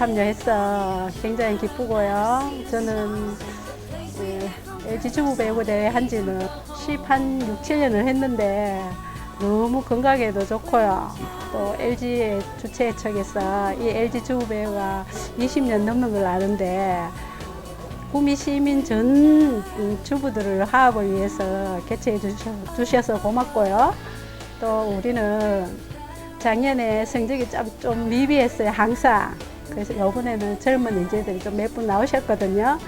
참여해서 굉장히 기쁘고요. 저는 예, 주부 배구대회 한 지는 10 한 6, 7년을 했는데 너무 건강에도 좋고요. 또 LG의 주최 측에서 이 LG 주부 배구가 20년 넘는 걸 아는데 구미 시민 전 주부들을 화합을 위해서 개최해 주셔- 주셔서 고맙고요. 또 우리는 작년에 성적이 좀, 좀 미비했어요, 항상. 그래서 이번에는 젊은 인재들이 좀 몇 분 나오셨거든요.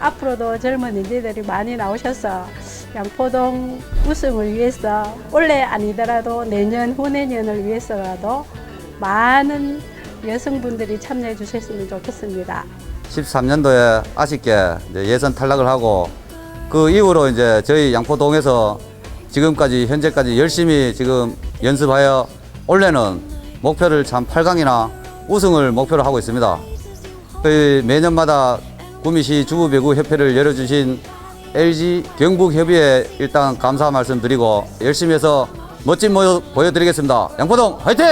앞으로도 젊은 인재들이 많이 나오셔서 양포동 우승을 위해서 올해 아니더라도 내년, 후내년을 위해서라도 많은 여성분들이 참여해 주셨으면 좋겠습니다. 13년도에 아쉽게 예선 탈락을 하고 그 이후로 이제 저희 양포동에서 지금까지 현재까지 열심히 지금 연습하여 올해는 목표를 참 8강이나 우승을 목표로 하고 있습니다. 매년마다 구미시 주부배구 협회를 열어주신 LG 경북협의회 일단 감사 말씀드리고 열심히 해서 멋진 모습 보여드리겠습니다. 양포동 화이팅!